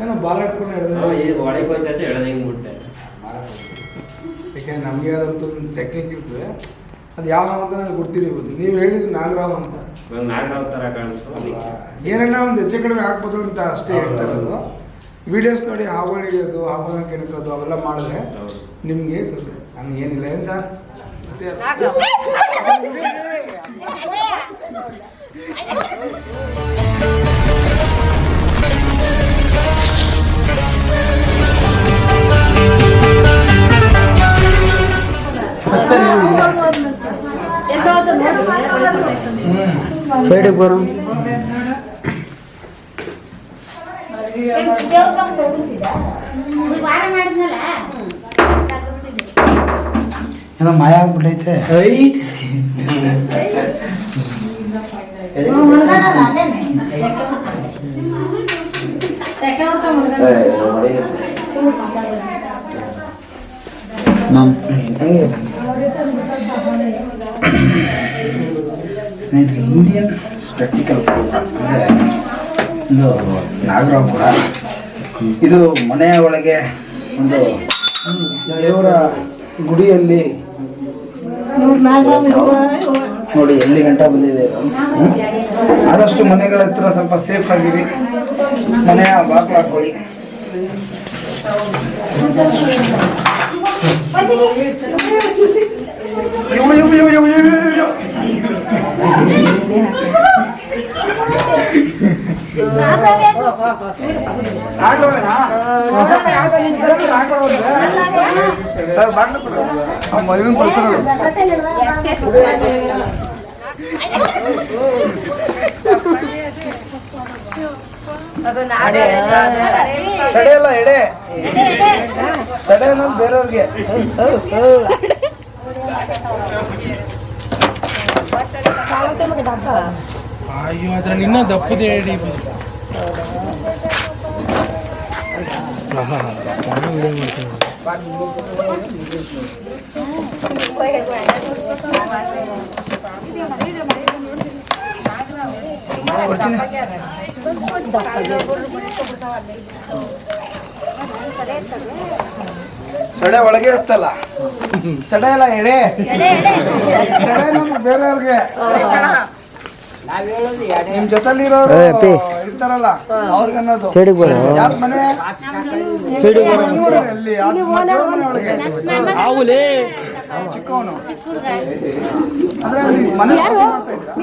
ಏನೋ ಬಾಲ್ ಆಡ್ಕೊಂಡು ಹೇಳಿದೆ. ಈ ಒಳಗೆ ಎಳ್ದು ಹಿಂಗೆ ಬಿಟ್ಟೆ. ಯಾಕೆಂದ್ರೆ ನಮಗೆ ಅದಂತೂ ಒಂದು ಟೆಕ್ನಿಕ್ ಇರ್ತದೆ ಅದು ಯಾವ ಅಂತ ನನಗೆ ಗೊತ್ತಿಡಿಬೋದು ನೀವು ಹೇಳಿದ್ದು ನಾಗರಾವ್ ಅಂತ. ನಾಗರಾವ್ ಥರ ಕಾಣಿಸ್ತು. ಏನನ್ನ ಒಂದು ಹೆಚ್ಚು ಕಡಿಮೆ ಹಾಕ್ಬೋದು ಅಂತ ಅಷ್ಟೇ ಹೇಳ್ತಾ ಇರೋದು ವಿಡಿಯೋಸ್ ನೋಡಿ ಹಾವುಗಳು ಹಿಡಿಯೋದು ಹಾವುಗಳನ್ನ ಕೆಣಕೋದು ಅವೆಲ್ಲ ಮಾಡಿದ್ರೆ. ನಿಮಗೆ ತೊಂದರೆ. ನನಗೆ ಏನಿಲ್ಲ ಏನು ಸರ್? ಮತ್ತೆ? ಸೈಡಿಗೆ ಬರೋ. ವಾರ ಮಾಡಿದ್ನಲ್ಲ ಏನೋ ಮಾಯ ಆಗ್ಬಿಟ್ಟೈತೆ. ನಮ್ ಹಂಗೆ ಸ್ನೇಹಿತರೆ ಇಂಡಿಯನ್ ಸ್ಪೆಕ್ಟಿಕಲ್ ಪ್ರೋಗ್ರಾಮ್ ಅಂದರೆ ಒಂದು ಕೂಡ ಇದು ಮನೆಯ ಒಳಗೆ ಒಂದು ದೇವರ ಗುಡಿಯಲ್ಲಿ ನೋಡಿ ಎಲ್ಲಿ ಗಂಟ ಬಂದಿದೆ ಇದು? ಆದಷ್ಟು ಮನೆಗಳ ಹತ್ರ ಸ್ವಲ್ಪ ಸೇಫ್ ಆಗಿರಿ. ಮನೆಯ ಬಾಗಿಲು ಹಾಕೊಳ್ಳಿ. ಇವು ಇವು ಇವು ಇವು ಸಡೆ ಅಲ್ಲ ಎಡೆ. ಸಡೆ ಅನ್ನೋದು ಬೇರೆಯವ್ರಿಗೆ. ಅಯ್ಯೋ ಅದ್ರಲ್ಲಿ ಇನ್ನೂ ದಪ್ಪದ ಹೇಳಿ ಕೊಡ್ತೀನಿ ಸಡೆ ಒಳಗೆ ಇತ್ತಲ್ಲ? ಸಡೆ ಅಲ್ಲ ಎಡೆ? ಸಡೆ ಅನ್ನೋದು ಬೇರೆಯವ್ರಿಗೆ. ನಿಮ್ ಜೊತೆಲಿ ಇರೋರು ಇರ್ತಾರಲ್ಲ ಅವ್ರಿಗೆ ಅನ್ನೋದು. ಬರೋ. ಯಾರ ಮನೆ? ಅಲ್ಲಿ ಆವುಲೇ. ಚಿಕ್ಕವನು ಆದ್ರೆ ಅಲ್ಲಿ ಮನೆ ಮಾಡ್ತಾ ಇದ್ರಾ?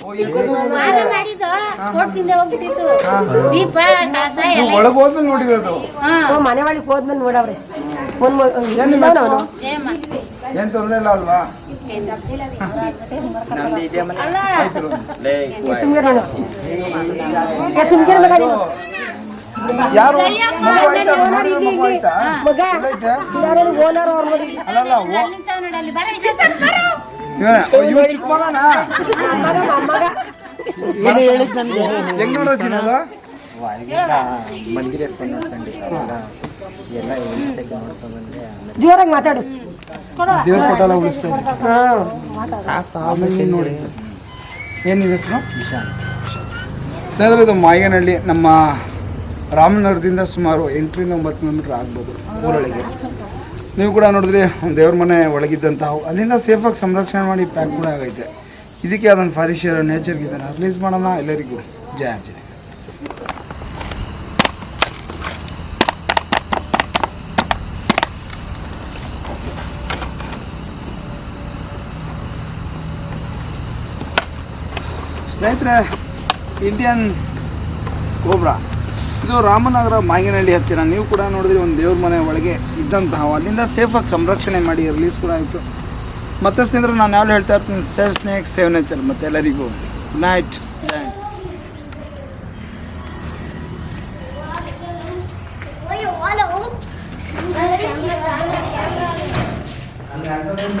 ಓ, ಇಲ್ಲಿ ಕೂತ್ಕೊಂಡು ವಾರ ಮಾಡಿದ್ದು ಕೊಡ್ತಿಂದ ಹೋಗ್ಬಿಟ್ಟಿತ್ತು. ದೀಪ ಕಾಸ ನೀವು ಎಲ್ಲ ಒಳಗೆ ಹೋದ್ಮೇಲೆ ನೋಡಿರೋದು. ಹಾ. ಮನೆ ಒಳಗೆ ಹೋದ್ಮೇಲೆ ನೋಡವ್ರೆ. ಒಂದ್ ಏನ್ ನಿಮ್ಮ ಹೆಸರು? ಜಯಮ್ಮ ಏನ್ ತೊಂದ್ರೆ ಇಲ್ಲ ಅಲ್ವಾ? ಸುಮ್ಗಿರ ಮಗ ನೀನು. ಯಾರು? ಮಗು ಆಯ್ತಾ? ಮಗು ಆಯ್ತಾ? ಮಗ ಎಲ್ಲೈತೆ? ಓನರ್ ಅವ್ರ ನೋಡಿ ಅಲ್ಲಲ್ಲ ಅಲ್ಲಿ ನಿಂತವ್ ನೋಡಿ ಅಲ್ಲಿ ಬರ ಸರ್ ಬರೋ ಇವ- ಓ, ಇವ ಚಿಕ್ಕ ಮಗನಾ? ಮಗ ಮಗ. ಏನು ಹೇಳಿದ್ ನನಗೆ ಹೆಂಗ್ ನೋಡೋ ಚಿನ್ನದ ಜೋರಾಗಿ ಮಾತಾಡು. ದೇವ್ರ ಫೋಟೋ ಎಲ್ಲ ಆಮೇಲೆ ನೋಡಿ ಏನ್ ಹೆಸರು ಸ್ನೇಹಿತರೆ ಇದು ಮಾಯನಹಳ್ಳಿ ನಮ್ಮ ರಾಮನಗರದಿಂದ ಸುಮಾರು ಎಂಟರಿಂದ ಒಂಬತ್ತು ಕಿಲೋಮೀಟ್ರ್ ಆಗ್ಬೋದು ಊರೊಳಗೆ. ನೀವು ಕೂಡ ನೋಡಿದ್ರೆ ದೇವ್ರ ಮನೆ ಒಳಗಿದ್ದಂಥ ಅಲ್ಲಿಂದ ಸೇಫಾಗಿ ಸಂರಕ್ಷಣೆ ಮಾಡಿ ಪ್ಯಾಕ್ ಕೂಡ ಆಗೈತೆ. ಇದಕ್ಕೆ ಅದನ್ನು ಫಾರಿಷಿಯರ್ ನೇಚರ್ಗೆ ಇದನ್ನು ರಿಲೀಸ್ ಮಾಡೋಣ. ಎಲ್ಲರಿಗೂ ಜಯ ಅಂಜನಿ ಸ್ನೇಹಿತರೆ ಇಂಡಿಯನ್ ಕೋಬ್ರಾ ಇದು ರಾಮನಗರ ಮಾಗಿನಹಳ್ಳಿ ಹತ್ತಿರ. ನೀವು ಕೂಡ ನೋಡಿದ್ರೆ ಒಂದು ದೇವ್ರ ಮನೆ ಒಳಗೆ ಇದ್ದಂತಹ, ಅಲ್ಲಿಂದ ಸೇಫಾಗಿ ಸಂರಕ್ಷಣೆ ಮಾಡಿ ರಿಲೀಸ್ ಕೂಡ ಆಯಿತು. ಮತ್ತೆ ಸ್ನೇಹಿತರೆ, ನಾನು ಯಾವ್ದು ಹೇಳ್ತಾ ಇರ್ತೀನಿ ಸೇವ್ ಸ್ನೇಕ್ ಸೇವ್ ನೇಚರ್ ಮತ್ತೆ ಎಲ್ಲರಿಗೂ ಗುಡ್ ನೈಟ್ ಜಾಯಿಂಟ್ ಹಿಂದ್.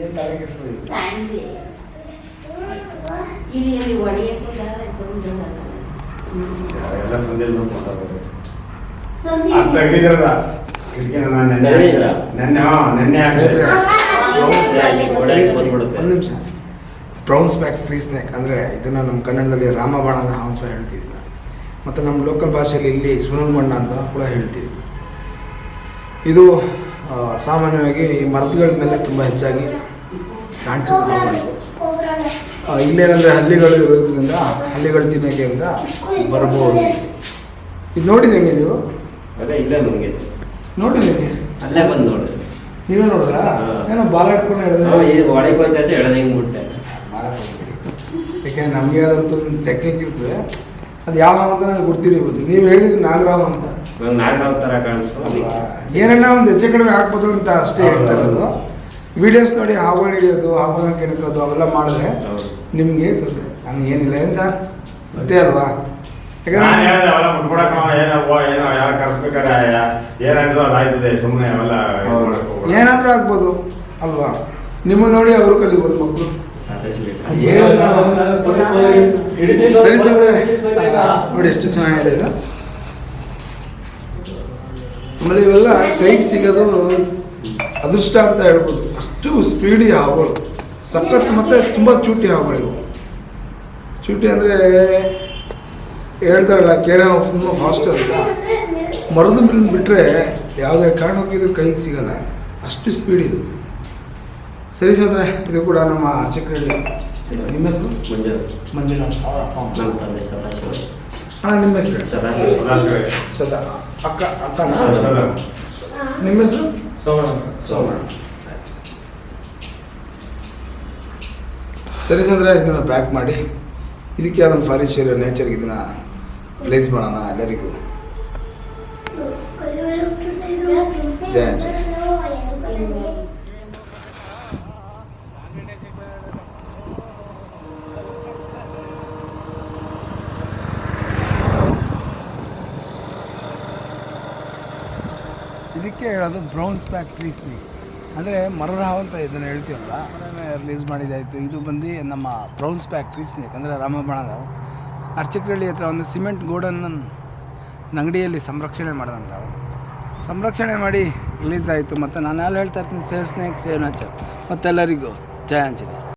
ಏನು ತಲೆ. ಸಂಡೆ ಇಲ್ಲಿ ಇಲ್ಲಿ ಬಂದು ಎಲ್ಲ ಮಾತಾಡೋದು ಸಂಧಿ ಅದು ತೆಗ್ದಿದ್ರಲ್ಲ ಇದಕ್ಕೆ ನಾನು ನೆನ್ನೆ? ನೆನ್ನೆ ಹಾ ನೆನ್ನೆ ಒಂದು ನಿಮಿಷ ಬ್ರೌನ್ ಸ್ಪ್ಯಾಕ್ ಫ್ರೀ ಸ್ನ್ಯಾಕ್ ಅಂದರೆ ಇದನ್ನು ನಮ್ಮ ಕನ್ನಡದಲ್ಲಿ ರಾಮಬಾಣ ಅಂತ ಹೇಳ್ತೀವಿ. ಮತ್ತು ನಮ್ಮ ಲೋಕಲ್ ಭಾಷೆಯಲ್ಲಿ ಇಲ್ಲಿ ಸುನಲ್ ಬಣ್ಣ ಅಂತ ಕೂಡ ಹೇಳ್ತೀವಿ ಇದು ಸಾಮಾನ್ಯವಾಗಿ ಈ ಮರದಗಳ ಮೇಲೆ ತುಂಬ ಹೆಚ್ಚಾಗಿ ಕಾಣಿಸುತ್ತೆ ಹಾವುಗಳು. ಆ, ಇಲ್ಲೇನಂದರೆ ಹಲ್ಲಿಗಳು ಇರೋದ್ರಿಂದ ಹಳ್ಳಿಗಳು ಅಂತ ಬರ್ಬೋದು. ಇದು ನೋಡಿದಂಗೆ ನೀವು? ಅದೇ ಇಲ್ಲೇ ಮುಗಿತು ನೋಡಿದಂಗೆ ಅಲ್ಲೇ ಬಂದು ನೋಡಿ ನೀವೇ ನೋಡಿದ್ರಾ. ಏನೋ ಬಾಲ್ ಇಟ್ಕೊಂಡು ಹೇಳಿದ್ರೆ ಒಳಗೆ ಹೋಯ್ತೈತೆ ಎಳೆದ ಹಿಂಗೆ ಬಿಟ್ಟೆ? ಯಾಕೆಂದ್ರೆ ನಮಗೆ ಅದಂತೂ ಒಂದು ಟೆಕ್ನಿಕ್ ಇರ್ತದೆ. ಅದು ಯಾವ ಅಂತ ನನಗೆ ಗುರ್ತಿಡಿಬೋದು ನೀವು ಹೇಳಿದ್ದು ನಾಗರಾವ್ ಅಂತ. ನಾಗರಾವ್ ಥರ ಕಾಣಿಸ್ತು. ಏನನ್ನ ಒಂದು ಹೆಚ್ಚು ಕಡಿಮೆ ಹಾಕ್ಬೋದು ಅಂತ ಅಷ್ಟೇ ಹೇಳ್ತಾ ಇರೋದು. ವಿಡಿಯೋಸ್ ನೋಡಿ ಹಾವುಗಳು ಹಿಡಿಯೋದು ಹಾವುಗಳನ್ನ ಕೆಣಕೋದು ಅವೆಲ್ಲ ಮಾಡಿದ್ರೆ. ನಿಮಗೆ ತೊಂದರೆ. ನನಗೆ ಏನಿಲ್ಲ ಏನು ಸರ್? ಸತ್ಯ ಅಲ್ವಾ? ಏನಾದ್ರು ಆಗ್ಬೋದು ಅಲ್ವಾ? ನಿಮ್ಮ ನೋಡಿ ಅವರು ಕಲಿಬೋದು ಮಕ್ಕಳು ಸರಿ ಸರ್ ನೋಡಿ ಎಷ್ಟು ಚೆನ್ನಾಗಿದೆ ಇದು. ಆಮೇಲೆ ಇವೆಲ್ಲ ಕೈಗೆ ಸಿಗೋದು ಅದೃಷ್ಟ ಅಂತ ಹೇಳ್ಬೋದು. ಅಷ್ಟು ಸ್ಪೀಡಿ ಹಾವುಗಳು ಸಖತ್ ಮತ್ತೆ ತುಂಬ ಚೂಟಿ ಹಾವುಗಳು ಇವು ಚೂಟಿ ಅಂದರೆ ಹೇಳ್ತಾರಲ್ಲ ಕೇರ ತುಂಬ ಫಾಸ್ಟ್ ಅಂತ ಮರದ ಮೇಲೆ ಬಿಟ್ಟರೆ ಯಾವುದೇ ಕಾರಣಕ್ಕೂ ಇದು ಕೈಗೆ ಸಿಗಲ್ಲ. ಅಷ್ಟು ಸ್ಪೀಡ್ ಇದು. ಸರಿ ಸೋದ್ರೆ ಇದು ಕೂಡ ನಮ್ಮ ಅರ್ಚಕರಲ್ಲಿ ನಿಮ್ಮ ಹೆಸರು? ಮಂಜು ಮಂಜುನಾಥ್ ಅಮ್ಮ. ನಮ್ಮ ತಂದೆ ಸದಾಶಿವ. ಅಣ್ಣ ನಿಮ್ಮ ಹೆಸರು? ಸದಾಶಿವ. ಸದಾ ಅಕ್ಕ ಅಕ್ಕನ ಸದಾ. ನಿಮ್ಮ ಹೆಸರು? ಸೋಮಣ್ಣ ಸರಿ ಸದ್ರೆ ಇದನ್ನು ಪ್ಯಾಕ್ ಮಾಡಿ ಇದಕ್ಕೆ ಅದೊಂದು ಫರ್ನಿಚರ್ ನೇಚರ್ಗೆ ಇದನ್ನು ಪ್ಲೇಸ್ ಮಾಡೋಣ ಎಲ್ಲರಿಗೂ. ಜಯ ಜಯ. ಇದಕ್ಕೆ ಹೇಳೋದು ಬ್ರೌನ್ ಸ್ಪ್ಯಾಕ್ ಟ್ರೀ ಸ್ನೇಕ್ ಅಂದರೆ ಮರದ ಅಂತ ಇದನ್ನು ಹೇಳ್ತೀವಲ್ಲ ರಿಲೀಸ್ ಮಾಡಿದ್ದಾಯಿತು ಇದು ಬಂದು ನಮ್ಮ ಬ್ರೌನ್ಸ್ ಸ್ಪ್ಯಾಕ್ ಟ್ರೀ ಸ್ನೇಕ್ ಅಂದರೆ ರಾಮಬಣದ ಅರ್ಚಕ್ರಳ್ಳಿ ಹತ್ರ ಒಂದು ಸಿಮೆಂಟ್ ಗೋಡನ್ನು ಅಂಗಡಿಯಲ್ಲಿ ಸಂರಕ್ಷಣೆ ಮಾಡಿದಂಥವು ಸಂರಕ್ಷಣೆ ಮಾಡಿ ರಿಲೀಸ್ ಆಯಿತು. ಮತ್ತು ನಾನು ಎಲ್ಲ ಹೇಳ್ತಾ ಇರ್ತೀನಿ, ಸೇವ್ ಸ್ನೇಕ್, ಸೇವ್ ನಾಚ ಮತ್ತೆಲ್ಲರಿಗೂ ಜಯ ಆಂಜನೇಯ.